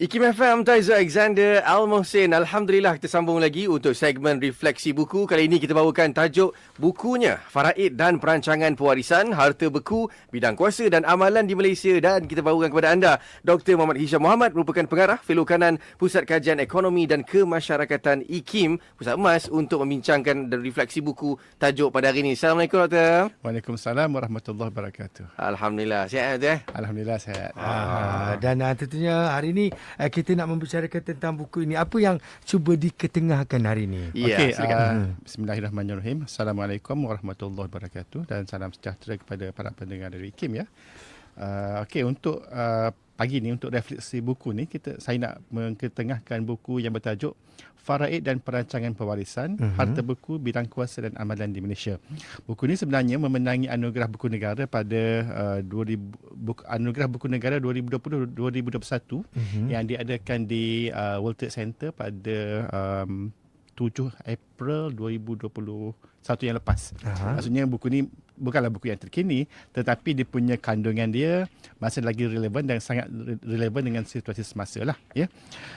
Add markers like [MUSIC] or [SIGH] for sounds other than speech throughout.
Ikim FM, Taizu Alexander, Al Mohsin. Alhamdulillah kita sambung lagi untuk segmen Refleksi Buku. Kali ini kita bawakan tajuk bukunya Faraid dan Perancangan Pewarisan, Harta Beku, Bidang Kuasa dan Amalan di Malaysia. Dan kita bawakan kepada anda Dr. Muhammad Hisham Muhammad merupakan pengarah Fellow Kanan Pusat Kajian Ekonomi dan Kemasyarakatan IKIM Pusat Emas untuk membincangkan dan refleksi buku tajuk pada hari ini. Assalamualaikum Dr. Waalaikumsalam warahmatullahi wabarakatuh. Alhamdulillah. Sihat Dr. Alhamdulillah sihat. Ah, dan uh, tentunya hari ini uh, kita nak membicarakan tentang buku ini. Apa yang cuba diketengahkan hari ini? Ya, Okey, silakan. uh, Bismillahirrahmanirrahim. Assalamualaikum warahmatullahi wabarakatuh dan salam sejahtera kepada para pendengar dari IKIM ya. Uh, Okey, untuk uh, pagi ni untuk refleksi buku ni kita saya nak mengketengahkan buku yang bertajuk Faraid dan Perancangan Pewarisan, Mhm. Harta Buku, Bidang Kuasa dan Amalan di Malaysia. Buku ni sebenarnya memenangi anugerah buku negara pada uh, 2000 buku, anugerah buku negara 2020-2021 Mhm. yang diadakan di uh, World Trade Center pada um, 7 April 2021 yang lepas. Aha. Maksudnya buku ni bukanlah buku yang terkini tetapi dia punya kandungan dia masih lagi relevan dan sangat re- relevan dengan situasi semasa lah ya.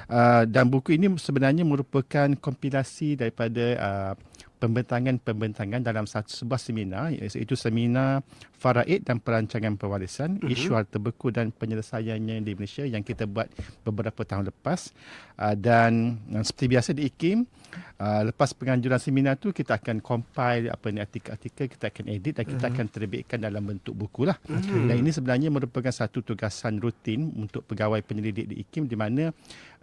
Uh, dan buku ini sebenarnya merupakan kompilasi daripada uh, pembentangan-pembentangan dalam satu sebuah seminar iaitu seminar Faraid dan Perancangan Pewarisan Mhm. isu harta beku dan penyelesaiannya di Malaysia yang kita buat beberapa tahun lepas uh, dan uh, seperti biasa di IKIM uh, lepas penganjuran seminar tu kita akan compile apa ni artikel-artikel kita akan edit dan kita akan terbitkan dalam bentuk buku lah Mhm. dan ini sebenarnya merupakan satu tugasan rutin untuk pegawai penyelidik di IKIM di mana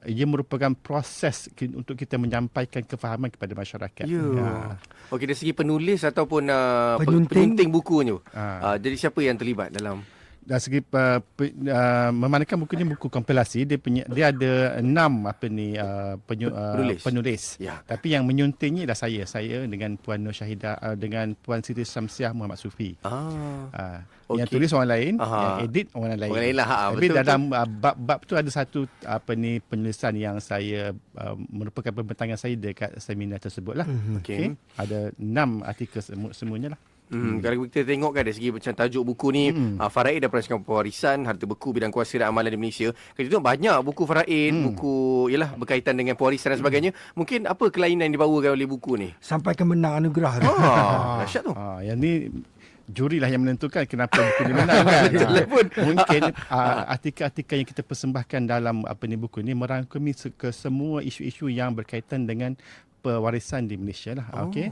ia merupakan proses untuk kita menyampaikan kefahaman kepada masyarakat. Ya. Ya. Okey dari segi penulis ataupun uh, pe- Penyunting. penyunting bukunya. Ah. Uh, jadi siapa yang terlibat dalam dari segi uh, pe, uh, memandangkan buku ni buku kompilasi dia punya dia ada enam apa ni uh, penyu, uh, Penulis. penulis. Ya. Tapi yang menyuntingnya adalah saya, saya dengan Puan Nur Syahidah uh, dengan Puan Siti Samsiah Muhammad Sufi. Ah. Uh, Okey. Yang tulis orang lain, Aha. yang edit orang lain. Orang lain lah, ha, Tapi betul, dalam uh, bab-bab tu ada satu apa ni penulisan yang saya uh, merupakan pembentangan saya dekat seminar tersebut lah. Mhm. Okey. Ada enam artikel semu- semuanya lah. Hmm, kalau kita tengok kan dari segi macam tajuk buku ni hmm. uh, Faraid dan Perancangan Pewarisan Harta Beku Bidang Kuasa dan Amalan di Malaysia Kita tengok banyak buku Faraid hmm. Buku yalah berkaitan dengan pewarisan dan sebagainya Mungkin apa kelainan yang dibawakan oleh buku ni? Sampai ke menang anugerah tu. Ah, [LAUGHS] dahsyat tu Ah, yang ni juri lah yang menentukan kenapa buku ni menang kan. Ah, mungkin [LAUGHS] ah, artikel-artikel yang kita persembahkan dalam apa ni buku ni merangkumi ke semua isu-isu yang berkaitan dengan pewarisan di Malaysia lah. Oh. Okey.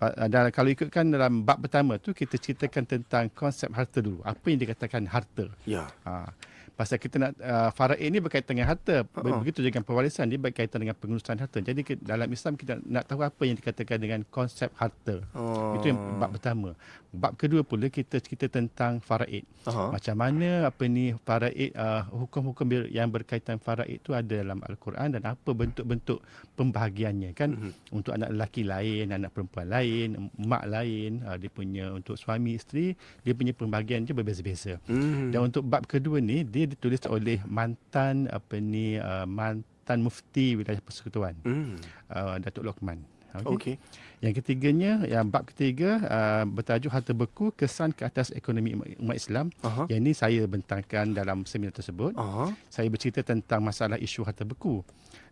Ah, Dan kalau ikutkan dalam bab pertama tu kita ceritakan tentang konsep harta dulu. Apa yang dikatakan harta? Ya Ha. Pasal kita nak uh, faraid ni berkaitan dengan harta. Be- Begitu juga dengan pewarisan dia berkaitan dengan pengurusan harta. Jadi ke, dalam Islam kita nak tahu apa yang dikatakan dengan konsep harta. Oh. Itu yang bab pertama. Bab kedua pula kita cerita tentang faraid. Aha. Macam mana apa ni faraid uh, hukum-hukum yang berkaitan faraid itu ada dalam al-Quran dan apa bentuk-bentuk pembahagiannya kan Mhm. untuk anak lelaki lain, anak perempuan lain, mak lain, uh, dia punya untuk suami isteri, dia punya pembahagian dia berbeza-beza. Hmm. Dan untuk bab kedua ni dia ditulis oleh mantan apa ni uh, mantan mufti wilayah persekutuan Hmm. uh, Datuk Lokman. Okey. Okay. Yang ketiganya yang bab ketiga uh, bertajuk harta beku kesan ke atas ekonomi umat- Islam. Aha. Yang ini saya bentangkan dalam seminar tersebut. Aha. Saya bercerita tentang masalah isu harta beku.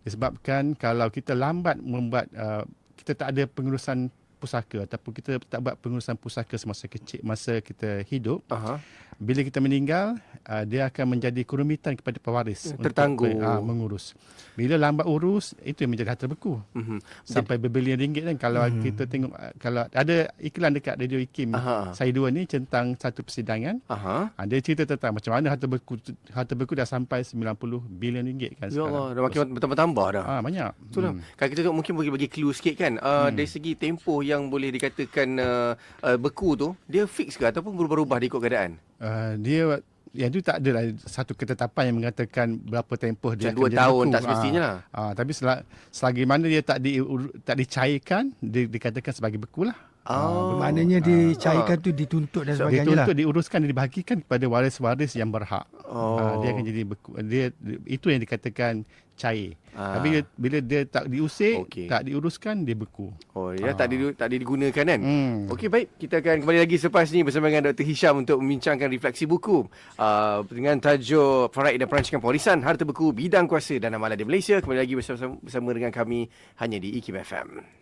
Disebabkan kalau kita lambat membuat uh, kita tak ada pengurusan pusaka ataupun kita tak buat pengurusan pusaka semasa kecil masa kita hidup Aha. bila kita meninggal uh, dia akan menjadi kerumitan kepada pewaris Ya, tertangguh. untuk, uh, mengurus bila lambat urus itu yang menjadi harta beku Mhm. sampai berbilion ringgit kan kalau hmm. kita tengok uh, kalau ada iklan dekat radio Ikim Aha. saya dua ni tentang satu persidangan Aha. uh, dia cerita tentang macam mana harta beku harta beku dah sampai 90 bilion ringgit kan Ya Allah, dah makin bertambah-tambah dah. ah banyak Betul lah. Kalau kita tengok mungkin bagi bagi clue sikit kan. Uh, Dari segi tempoh yang boleh dikatakan uh, uh, beku tu, dia fix ke ataupun berubah-ubah ikut keadaan? uh, dia yang tu tak adalah satu ketetapan yang mengatakan berapa tempoh dia Macam dua akan jadi tahun beku. tak semestinya lah. Ah, tapi sel- selagi mana dia tak di tak dicairkan dia dikatakan sebagai beku lah. Oh. Maknanya dicairkan tu dituntut dan sebagainya lah. tuntut diuruskan dan dibahagikan kepada waris-waris yang berhak. Oh. Ah, dia akan jadi beku, dia itu yang dikatakan cair. Ah. Tapi bila, bila dia tak diusik, Okey. tak diuruskan, dia beku. Oh, ya tak di tak digunakan kan? Hmm. Okey baik, kita akan kembali lagi selepas ni bersama dengan Dr. Hisham untuk membincangkan refleksi buku uh, dengan tajuk Faraid dan Perancangan Pewarisan Harta Beku Bidang Kuasa dan Amalan di Malaysia. Kembali lagi bersama, bersama dengan kami hanya di IKIM FM.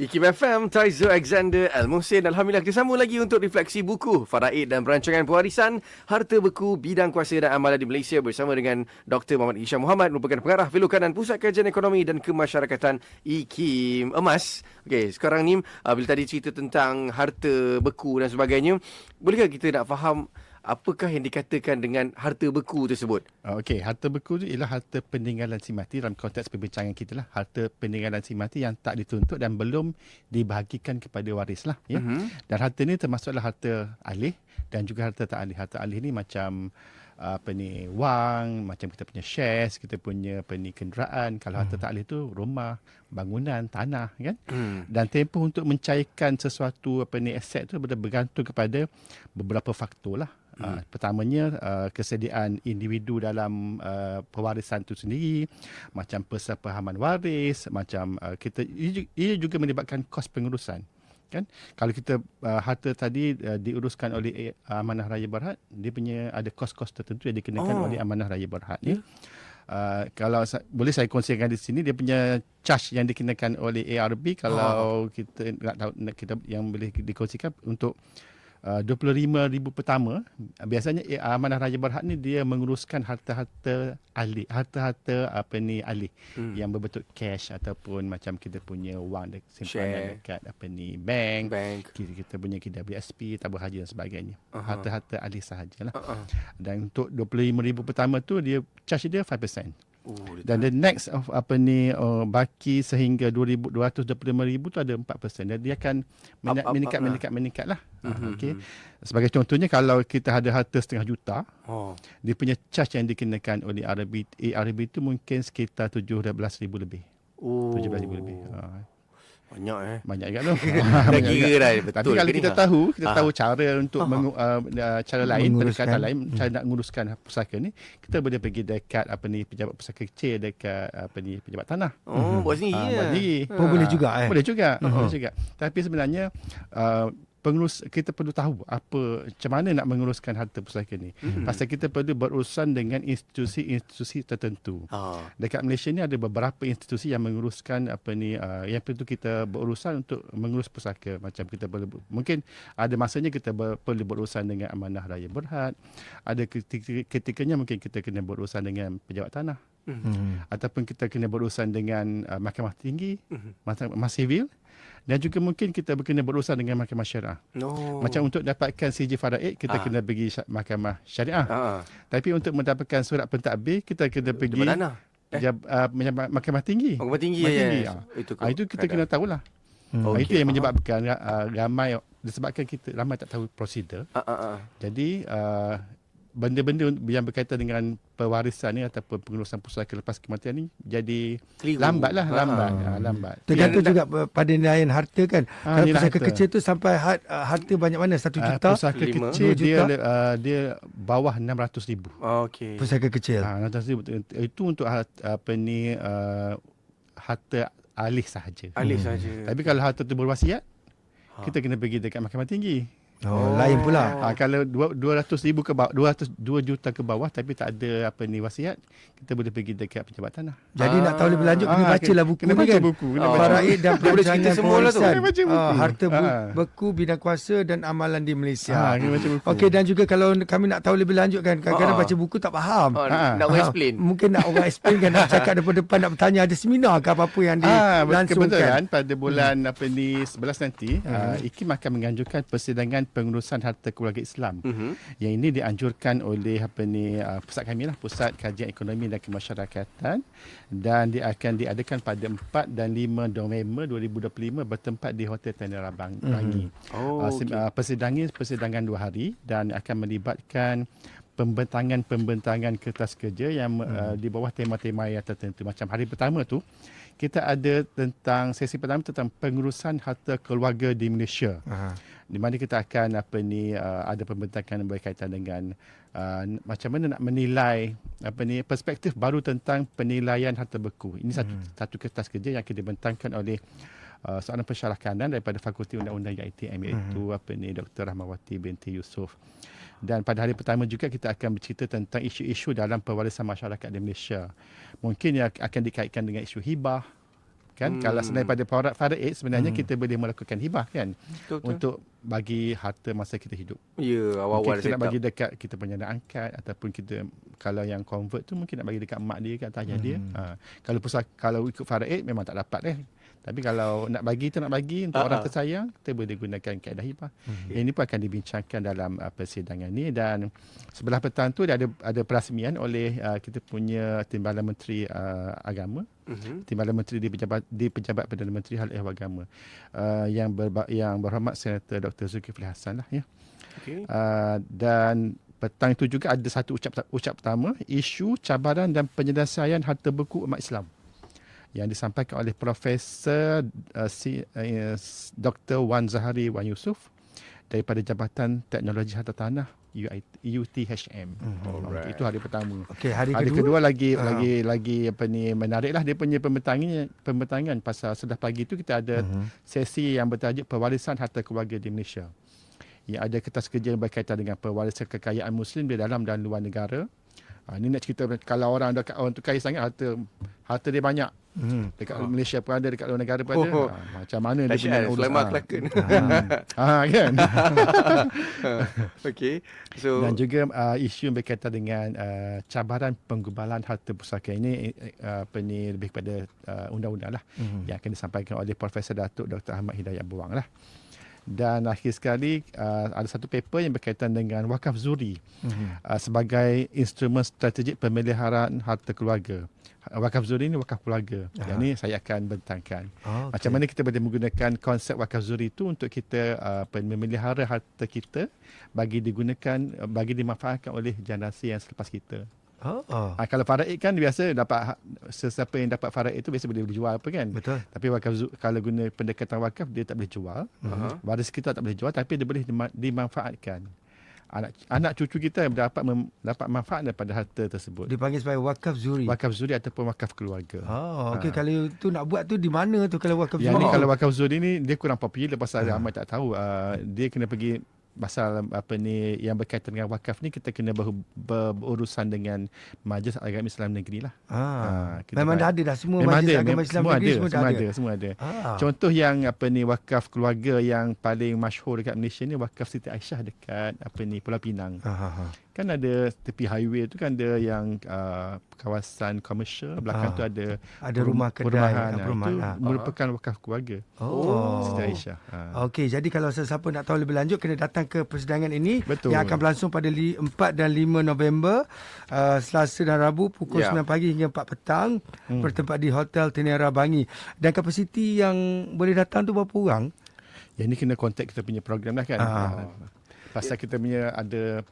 IKIM FM, Taizo Alexander Al Muhsin. Alhamdulillah kita sambung lagi untuk refleksi buku Faraid dan Perancangan Pewarisan Harta Beku Bidang Kuasa dan Amalan di Malaysia bersama dengan Dr. Muhammad Hisham Muhammad merupakan pengarah Velo Kanan Pusat Kajian Ekonomi dan Kemasyarakatan IKIM Emas. Okey, sekarang ni uh, bila tadi cerita tentang harta beku dan sebagainya, bolehkah kita nak faham apakah yang dikatakan dengan harta beku tersebut? Ah, Okey, harta beku itu ialah harta peninggalan si mati dalam konteks perbincangan kita lah. Harta peninggalan si mati yang tak dituntut dan belum dibahagikan kepada waris lah. Ya? Mhm. Dan harta ni termasuklah harta alih dan juga harta tak alih. Harta alih ni macam apa ni wang, macam kita punya shares, kita punya apa ni kenderaan. Kalau harta tak alih tu rumah, bangunan, tanah kan. Hmm. Dan tempoh untuk mencairkan sesuatu apa ni aset tu ber- bergantung kepada beberapa faktor lah. Uh, pertamanya uh, kesediaan individu dalam uh, pewarisan itu sendiri, macam persepahaman waris, macam uh, kita ia ju- ia juga melibatkan kos pengurusan. Kan? Kalau kita uh, harta tadi uh, diuruskan oleh uh, Amanah Raya Berhad, dia punya ada kos-kos tertentu yang dikenakan Oh. oleh Amanah Raya Berhad ya. Uh, kalau sa- boleh saya kongsikan di sini dia punya charge yang dikenakan oleh ARB kalau kita nak tahu nak kita yang boleh dikongsikan untuk uh, 25,000 pertama biasanya eh, Amanah Raya Berhad ni dia menguruskan harta-harta alih harta-harta apa ni alih Hmm. yang berbentuk cash ataupun macam kita punya wang dek, Share. simpanan dekat apa ni bank Bank. kita, kita punya KWSP tabur haji dan sebagainya Aha. harta-harta alih sahajalah Uh-uh. dan untuk 25,000 pertama tu dia charge dia 5%. Oh, Dan the next of apa ni uh, baki sehingga 2,000 225,000 tu ada 4%. Dan dia akan Up, menaik, up, meningkat up meningkat meningkat lah. Mhm, Okey. Sebagai contohnya kalau kita ada harta setengah juta, Oh. dia punya charge yang dikenakan oleh RB ARB itu mungkin sekitar 17,000 lebih. Oh. 17,000 lebih. Ha, Banyak eh. banyak juga tu. [LAUGHS] Dah kira juga. dah Tapi betul kalau ke kita ha? tahu, kita Ah. tahu cara untuk Aha. mengu, uh, uh, cara lain, pendekatan lain, cara nak menguruskan pusaka ni, kita boleh pergi dekat apa ni pejabat pusaka kecil dekat apa ni pejabat tanah. Oh, buat sendiri Ah, ya. buat sendiri. Oh, boleh juga eh. Boleh juga, boleh juga. Tapi sebenarnya uh, pengurus kita perlu tahu apa macam mana nak menguruskan harta pusaka ni. Mhm. Pasal kita perlu berurusan dengan institusi-institusi tertentu. Ah. Dekat Malaysia ni ada beberapa institusi yang menguruskan apa ni uh, yang perlu kita berurusan untuk mengurus pusaka macam kita perlu mungkin ada masanya kita ber, perlu berurusan dengan Amanah Raya Berhad ada ketika, ketikanya mungkin kita kena berurusan dengan pejabat tanah Hmm. ataupun kita kena berurusan dengan uh, mahkamah tinggi Mhm. mahkamah sivil dan juga mungkin kita kena berurusan dengan mahkamah syariah. No. Macam untuk dapatkan CJ Faraid kita Ah. kena pergi mahkamah syariah. ah. Tapi untuk mendapatkan surat pentadbir kita kena pergi. Eh? jab, uh, mahkamah tinggi. Mahkamah tinggi Mahkamah ya. tinggi, yes. ah. Itu Ah, itu kita kena tahulah. Hmm. Oh, Okey, itu yang menyebabkan uh, ramai disebabkan kita ramai tak tahu prosedur. Ah, ah, ah. Jadi uh, benda-benda yang berkaitan dengan pewarisan ni ataupun pengurusan pusaka lepas kematian ni jadi Keliru. lambat lah, Ha. lambat. Ha, lambat. Tergantung juga uh, pada nilaian harta kan. Ah, Kalau pusaka harta. kecil tu sampai uh, harta banyak mana? Satu Ah, juta? pusaka lima. kecil Dua dia juta. uh, dia bawah 600 ribu. Okey. Pusaka kecil. Ha, 600 ribu itu untuk hat, apa ni uh, harta alih sahaja. Alih saja. Tapi kalau harta tu berwasiat, Ha. kita kena pergi dekat mahkamah tinggi. Oh, lain pula. Ha, kalau dua- 200 ribu ke bawah, 200 2 juta ke bawah tapi tak ada apa ni wasiat, kita boleh pergi dekat pejabat tanah. Jadi nak tahu lebih lanjut kena Ah, bacalah buku kena ni baca kan. buku, kena baca Faraid dan boleh cerita perancangan semua lah tu. Kena baca buku. Ah, harta bu- Ah. beku bidang kuasa dan amalan di Malaysia. Ha, kena baca buku. Okey dan juga kalau kami nak tahu lebih lanjut kan kadang-kadang Ah. baca buku tak faham. Oh, Ha. nak orang Ah, explain. [LAUGHS] Mungkin nak orang explain kan nak cakap depan-depan nak bertanya ada seminar ke apa-apa yang Ah, dilangsungkan. kebetulan pada bulan apa ni 11 nanti, Hmm. uh, IKIM akan menganjurkan persidangan pengurusan harta keluarga Islam. Mhm. Yang ini dianjurkan oleh apa ni uh, pusat kami lah, Pusat Kajian Ekonomi dan Kemasyarakatan dan dia akan diadakan pada 4 dan 5 November 2025 bertempat di Hotel Tenera Bang, Bangi. Oh, Uh, okey. uh, persidangan persidangan dua hari dan akan melibatkan pembentangan-pembentangan kertas kerja yang uh, di bawah tema-tema yang tertentu. Macam hari pertama tu kita ada tentang sesi pertama tentang pengurusan harta keluarga di Malaysia Ah. Di mana kita akan apa ni uh, ada pembentakan berkaitan dengan uh, macam mana nak menilai apa ni perspektif baru tentang penilaian harta beku. Ini satu satu kertas kerja yang akan dibentangkan oleh uh, seorang pensyarah kanan daripada Fakulti Undang-Undang IITM iaitu apa ni Dr. Rahmawati binti Yusof. Dan pada hari pertama juga kita akan bercerita tentang isu-isu dalam pewarisan masyarakat di Malaysia. Mungkin yang akan dikaitkan dengan isu hibah kan Hmm. kalau selain pada faraid faraid sebenarnya kita boleh melakukan hibah kan Betul, betul. untuk bagi harta masa kita hidup. Ya, Mungkin awal-awal kita nak bagi dekat kita punya anak angkat ataupun kita kalau yang convert tu mungkin nak bagi dekat mak dia ke atau ayah dia. Hmm. Ha. Kalau pusat kalau ikut faraid memang tak dapat eh. Tapi kalau nak bagi tu nak bagi untuk Ah, orang ah. tersayang, kita boleh gunakan kaedah hibah. Hmm. Ini pun akan dibincangkan dalam uh, persidangan ni dan sebelah petang tu dia ada ada perasmian oleh uh, kita punya Timbalan Menteri uh, Agama Mhm. Timbalan Menteri di pejabat di pejabat Perdana Menteri Hal Ehwal Agama uh, yang berba, yang berhormat Senator Dr Zulkifli Hasan lah ya. Okey. Uh, dan petang itu juga ada satu ucap ucap pertama isu cabaran dan penyelesaian harta beku umat Islam yang disampaikan oleh Profesor uh, si, uh, Dr Wan Zahari Wan Yusof daripada Jabatan Teknologi Harta Tanah UTHM. Alright. Itu hari pertama. Okey, hari, Hari kedua. kedua lagi Ah. lagi lagi apa ni menarik lah dia punya pembentangan pembentangan pasal sudah pagi tu kita ada Mhm. sesi yang bertajuk pewarisan harta keluarga di Malaysia. Yang ada kertas kerja yang berkaitan dengan pewarisan kekayaan muslim di dalam dan luar negara. Ha, ini nak cerita kalau orang dekat orang tu kaya sangat harta harta dia banyak. Hmm. Dekat Malaysia pun ada, dekat luar negara pun ada. Oh. Ha, macam mana dia Dahsyat, punya Sulaiman ha. Kelakon. ha, kan? [LAUGHS] Okey. So Dan juga uh, isu yang berkaitan dengan uh, cabaran penggubalan harta pusaka ini uh, apa ni lebih kepada uh, undang-undang lah Mhm. yang akan disampaikan oleh Profesor Datuk Dr. Ahmad Hidayat Buang lah. Dan akhir sekali uh, ada satu paper yang berkaitan dengan wakaf zuri Mhm. uh, sebagai instrumen strategik pemeliharaan harta keluarga. Wakaf zuri ini wakaf keluarga. Yang Aha. ini saya akan bentangkan. Oh, Macam mana kita boleh menggunakan konsep wakaf zuri itu untuk kita uh, memelihara harta kita bagi digunakan uh, bagi dimanfaatkan oleh generasi yang selepas kita. Oh. Ha, kalau faraid kan biasa dapat ha- sesiapa yang dapat faraid itu biasa boleh jual apa kan. Betul. Tapi wakaf kalau guna pendekatan wakaf dia tak boleh jual. Aha. Waris kita tak boleh jual tapi dia boleh dima- dimanfaatkan. Anak anak cucu kita dapat mem, dapat manfaat daripada harta tersebut. Dipanggil sebagai wakaf zuri. Wakaf zuri ataupun wakaf keluarga. Oh, okey Ha. kalau tu nak buat tu di mana tu kalau wakaf Yang zuri? ni kalau wakaf zuri ni dia kurang popular pasal Ha. ramai tak tahu. Uh, dia kena pergi pasal apa ni yang berkaitan dengan wakaf ni kita kena ber, ber, berurusan dengan Majlis Agama Islam Negeri lah. Ah. Kita Memang dah ada dah semua Memang majlis ada, agama Islam semua negeri ada, semua semua ada. ada, semua ada. Ah. Contoh yang apa ni wakaf keluarga yang paling masyhur dekat Malaysia ni wakaf Siti Aisyah dekat apa ni Pulau Pinang. Ah, ah, ah. Kan ada tepi highway tu kan ada yang uh, kawasan komersial, belakang Ah. tu ada Ada rumah kedai, perumahan. ah, Ah, perumahan. Itu ah. merupakan wakaf keluarga Oh. Siti Aisyah. Ah. Okey, jadi kalau sesiapa nak tahu lebih lanjut kena datang ke persidangan ini Betul. yang akan berlangsung pada li, 4 dan 5 November uh, Selasa dan Rabu pukul Ya. 9 pagi hingga 4 petang Hmm. bertempat di Hotel Tenera Bangi. Dan kapasiti yang boleh datang tu berapa orang? Yang ni kena kontak kita punya program lah kan. Ah. Ah. Pasal kita punya ada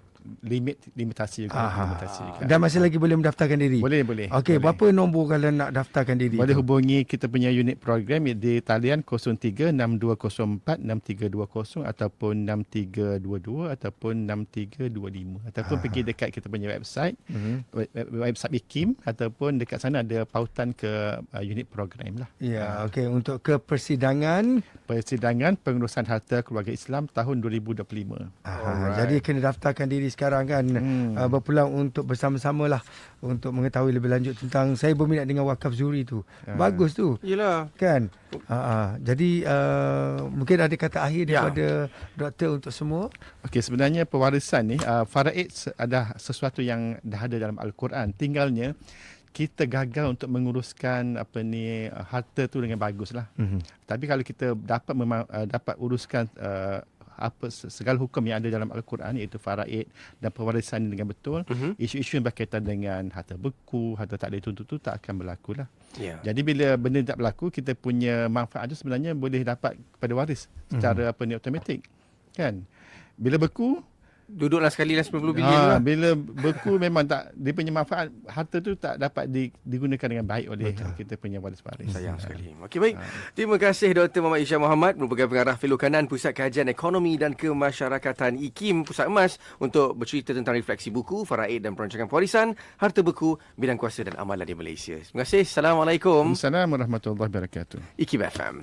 limit limitasi juga. Aha. Limitasi juga. Dan masih lagi boleh mendaftarkan diri. Boleh, boleh. Okey, berapa nombor kalau nak daftarkan diri? Boleh tu? hubungi kita punya unit program di talian 036204 6320 ataupun 6322 ataupun 6325 ataupun Ah. pergi dekat kita punya website Mhm. web- web- website IKIM ataupun dekat sana ada pautan ke uh, unit program lah. Ya, okey untuk ke persidangan. Persidangan pengurusan harta keluarga Islam tahun 2025. Aha, jadi kena daftarkan diri sekarang kan. Hmm. Uh, berpeluang untuk bersama-sama lah untuk mengetahui lebih lanjut tentang saya berminat dengan wakaf zuri tu. Ah. Bagus tu. Yelah. Kan? Ha ah. Jadi uh, mungkin ada kata akhir Ya. daripada doktor untuk semua. Okey, sebenarnya pewarisan ni uh, faraid ada sesuatu yang dah ada dalam al-Quran. Tinggalnya kita gagal untuk menguruskan apa ni uh, harta tu dengan bagus lah. Mhm. Tapi kalau kita dapat memang uh, dapat uruskan uh, apa se- segala hukum yang ada dalam al-Quran iaitu faraid dan pewarisan dengan betul, Mhm. isu-isu yang berkaitan dengan harta beku, harta tak dituntut tu tak akan berlaku lah. Ya. Jadi bila benda tak berlaku, kita punya manfaat tu sebenarnya boleh dapat kepada waris secara apa ni automatik. Kan? Bila beku, Duduklah sekali lah 90 bilion ha, lah. bila beku memang tak dia punya manfaat harta tu tak dapat di, digunakan dengan baik oleh Betul. kita punya waris-waris. Sayang Ha. sekali. Okey baik. Terima kasih Dr. Muhammad Isya Muhammad merupakan pengarah Filo Kanan Pusat Kajian Ekonomi dan Kemasyarakatan IKIM Pusat Emas untuk bercerita tentang refleksi buku, faraid dan perancangan pewarisan, harta beku, bidang kuasa dan amalan di Malaysia. Terima kasih. Assalamualaikum. Assalamualaikum warahmatullahi wabarakatuh. IKIM FM.